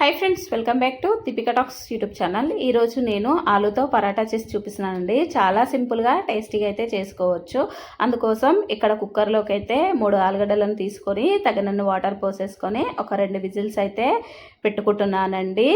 Hi friends welcome back to Deepika talks YouTube channel ఈరోజు నేను ఆలుతో పరాటా చేసి చూపిస్తున్నానండి. చాలా సింపుల్గా టేస్టీగా అయితే చేసుకోవచ్చు. అందుకోసం ఇక్కడ కుక్కర్లోకి అయితే మూడు ఆలుగడ్డలను తీసుకొని తగినన్ని వాటర్ పోసేసుకొని ఒక రెండు విజిల్స్ అయితే పెట్టుకుంటున్నానండి.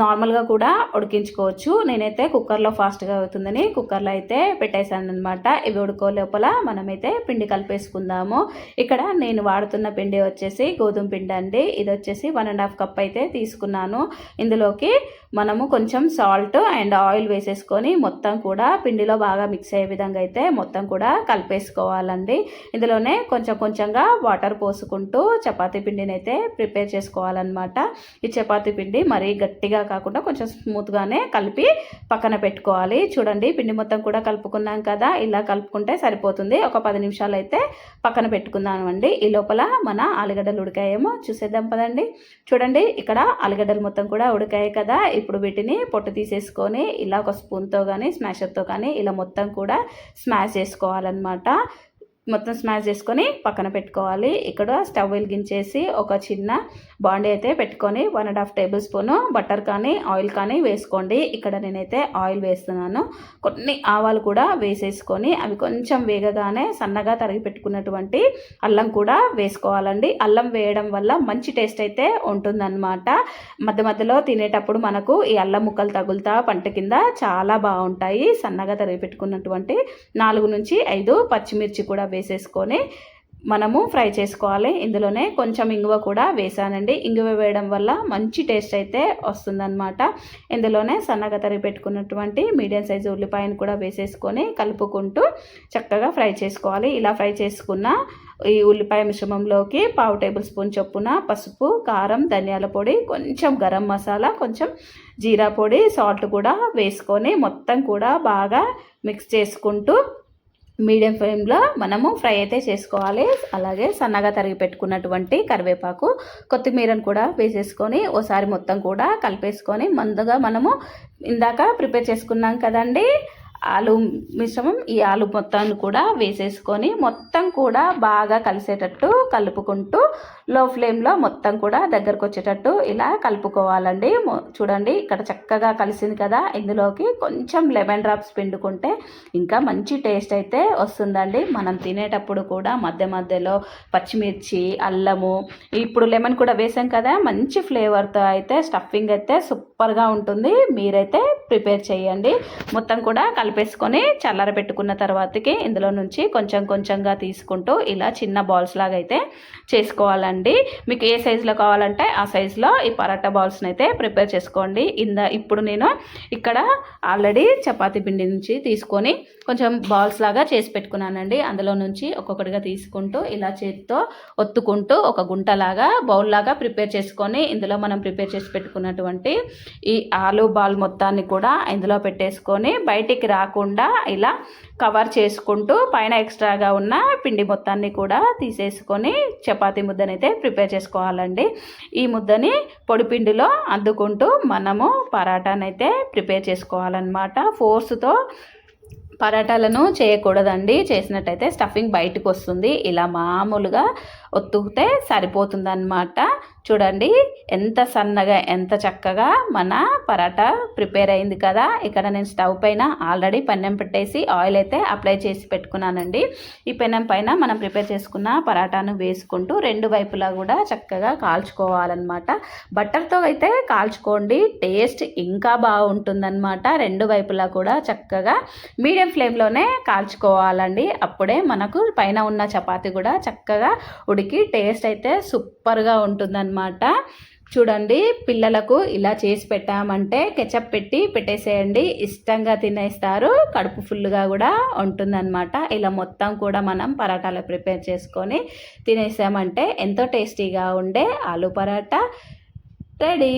నార్మల్గా కూడా ఉడికించుకోవచ్చు. నేనైతే కుక్కర్లో ఫాస్ట్గా అవుతుందని కుక్కర్లో అయితే పెట్టేశాను అనమాట ఇవి ఉడుకో లోపల మనమైతే పిండి కలిపేసుకుందాము. ఇక్కడ నేను వాడుతున్న పిండి వచ్చేసి గోధుమ పిండి అండి. ఇది వచ్చేసి వన్ అండ్ హాఫ్ కప్ అయితే తీసుకున్నాను. ఇందులోకి మనము కొంచెం సాల్ట్ అండ్ ఆయిల్ వేసేసుకొని మొత్తం కూడా పిండిలో బాగా మిక్స్ అయ్యే విధంగా అయితే మొత్తం కూడా కలిపేసుకోవాలండి. ఇందులోనే కొంచెం కొంచెంగా వాటర్ పోసుకుంటూ చపాతీ పిండిని అయితే ప్రిపేర్ చేసుకోవాలన్నమాట. ఈ చపాతీ పిండి మరీ గట్టిగా కాకుండా కొంచెం స్మూత్గానే కలిపి పక్కన పెట్టుకోవాలి. చూడండి పిండి మొత్తం కూడా కలుపుకున్నాం కదా ఇలా కలుపుకుంటే సరిపోతుంది. ఒక పది నిమిషాలు అయితే పక్కన పెట్టుకుందాం అండి ఈ లోపల మన ఆలుగడ్డలు ఉడికాయేమో చూసేద్దాం పదండి. చూడండి ఇక్కడ ఆలుగడ్డలు మొత్తం కూడా ఉడికాయి కదా. ఇప్పుడు వీటిని పొట్టు తీసేసుకొని ఇలా ఒక స్పూన్తో కానీ స్మాషర్తో కానీ ఇలా మొత్తం కూడా స్మాష్ చేసుకోవాలన్నమాట. మొత్తం స్మాష్ చేసుకొని పక్కన పెట్టుకోవాలి. ఇక్కడ స్టవ్ వెలిగించేసి ఒక చిన్న బాండీ అయితే పెట్టుకొని one and half tablespoon butter కానీ ఆయిల్ కానీ వేసుకోండి. ఇక్కడ నేనైతే ఆయిల్ వేస్తున్నాను. కొన్ని ఆవాలు కూడా వేసేసుకొని అవి కొంచెం వేగగానే సన్నగా తరిగి పెట్టుకున్నటువంటి అల్లం కూడా వేసుకోవాలండి. అల్లం వేయడం వల్ల మంచి టేస్ట్ అయితే ఉంటుందన్నమాట. మధ్య మధ్యలో తినేటప్పుడు మనకు ఈ అల్లం ముక్కలు తగులుతా పంట కింద చాలా బాగుంటాయి. సన్నగా తరిగి పెట్టుకున్నటువంటి నాలుగు నుంచి ఐదు పచ్చిమిర్చి కూడా వేసేసుకొని మనము ఫ్రై చేసుకోవాలి. ఇందులోనే కొంచెం ఇంగువ కూడా వేసానండి. ఇంగువ వేయడం వల్ల మంచి టేస్ట్ అయితే వస్తుందన్నమాట. ఇందులోనే సన్నగా తరిగి పెట్టుకున్నటువంటి మీడియం సైజు ఉల్లిపాయను కూడా వేసేసుకొని కలుపుకుంటూ చక్కగా ఫ్రై చేసుకోవాలి. ఇలా ఫ్రై చేసుకున్న ఈ ఉల్లిపాయ మిశ్రమంలోకి పావు టేబుల్ స్పూన్ చొప్పున పసుపు కారం ధనియాల పొడి కొంచెం గరం మసాలా కొంచెం జీరా పొడి సాల్ట్ కూడా వేసుకొని మొత్తం కూడా బాగా మిక్స్ చేసుకుంటూ మీడియం ఫ్లేమ్లో మనము ఫ్రై అయితే చేసుకోవాలి. అలాగే సన్నగా తరిగి పెట్టుకున్నటువంటి కరివేపాకు కొత్తిమీరను కూడా వేసేసుకొని ఓసారి మొత్తం కూడా కలిపేసుకొని ముందుగా మనము ఇందాక ప్రిపేర్ చేసుకున్నాం కదండి. ఆలు మిశ్రమం ఈ ఆలు మొత్తాన్ని కూడా వేసేసుకొని మొత్తం కూడా బాగా కలిసేటట్టు కలుపుకుంటూ లో ఫ్లేమ్లో మొత్తం కూడా దగ్గరకు వచ్చేటట్టు ఇలా కలుపుకోవాలండి. చూడండి ఇక్కడ చక్కగా కలిసింది కదా. ఇందులోకి కొంచెం లెమన్ డ్రాప్స్ పిండుకుంటే ఇంకా మంచి టేస్ట్ అయితే వస్తుందండి. మనం తినేటప్పుడు కూడా మధ్య మధ్యలో పచ్చిమిర్చి అల్లము ఇప్పుడు లెమన్ కూడా వేసాం కదా. మంచి ఫ్లేవర్తో అయితే స్టఫింగ్ అయితే సూపర్గా ఉంటుంది. మీరైతే ప్రిపేర్ చేయండి. మొత్తం కూడా కలిపేసుకొని చల్లార పెట్టుకున్న తర్వాతకి ఇందులో నుంచి కొంచెం కొంచెంగా తీసుకుంటూ ఇలా చిన్న బాల్స్ లాగా అయితే చేసుకోవాలండి. మీకు ఏ సైజులో కావాలంటే ఆ సైజులో ఈ పరాటా బాల్స్ని అయితే ప్రిపేర్ చేసుకోండి. ఇంద ఇప్పుడు నేను ఇక్కడ ఆల్రెడీ చపాతీ పిండి నుంచి తీసుకొని కొంచెం బాల్స్ లాగా చేసి పెట్టుకున్నానండి. అందులో నుంచి ఒక్కొక్కటిగా తీసుకుంటూ ఇలా చేతితో ఒత్తుకుంటూ ఒక గుంటలాగా బౌల్ లాగా ప్రిపేర్ చేసుకొని ఇందులో మనం ప్రిపేర్ చేసి పెట్టుకున్నటువంటి ఈ ఆలు బాల్ మొత్తాన్ని కూడా ఇందులో పెట్టేసుకొని బయటికి రా రాకుండా ఇలా కవర్ చేసుకుంటూ పైన ఎక్స్ట్రాగా ఉన్న పిండి మొత్తాన్ని కూడా తీసేసుకొని చపాతీ ముద్దనైతే ప్రిపేర్ చేసుకోవాలండి. ఈ ముద్దని పొడి పిండిలో అద్దుకుంటూ మనము పరాటానైతే ప్రిపేర్ చేసుకోవాలన్నమాట. ఫోర్స్తో పరాటాలను చేయకూడదండి. చేసినట్టయితే స్టఫింగ్ బయటకు వస్తుంది ఇలా మామూలుగా ఒత్తుకుతే సరిపోతుందన్నమాట. చూడండి ఎంత సన్నగా ఎంత చక్కగా మన పరాటా ప్రిపేర్ అయింది కదా. ఇక్కడ నేను స్టవ్ పైన ఆల్రెడీ పెన్నం పెట్టేసి ఆయిల్ అయితే అప్లై చేసి పెట్టుకున్నానండి. ఈ పెన్నం పైన మనం ప్రిపేర్ చేసుకున్న పరాటాను వేసుకుంటూ రెండు వైపులా కూడా చక్కగా కాల్చుకోవాలన్నమాట. బట్టర్తో అయితే కాల్చుకోండి టేస్ట్ ఇంకా బాగుంటుందన్నమాట. రెండు వైపులా కూడా చక్కగా మీడియం ఫ్లేమ్లోనే కాల్చుకోవాలండి. అప్పుడే మనకు పైన ఉన్న చపాతి కూడా చక్కగా ఉడికి టేస్ట్ అయితే సూపర్గా ఉంటుందన్నమాట. చూడండి పిల్లలకు ఇలా చేసి పెట్టామంటే కెచప్ పెట్టి పెట్టేసేయండి. ఇష్టంగా తినేస్తారు. కడుపు ఫుల్గా కూడా ఉంటుందన్నమాట. ఇలా మొత్తం కూడా మనం పరాటాలు ప్రిపేర్ చేసుకొని తినేసామంటే ఎంతో టేస్టీగా ఉండే ఆలు పరాటా. రెడీ.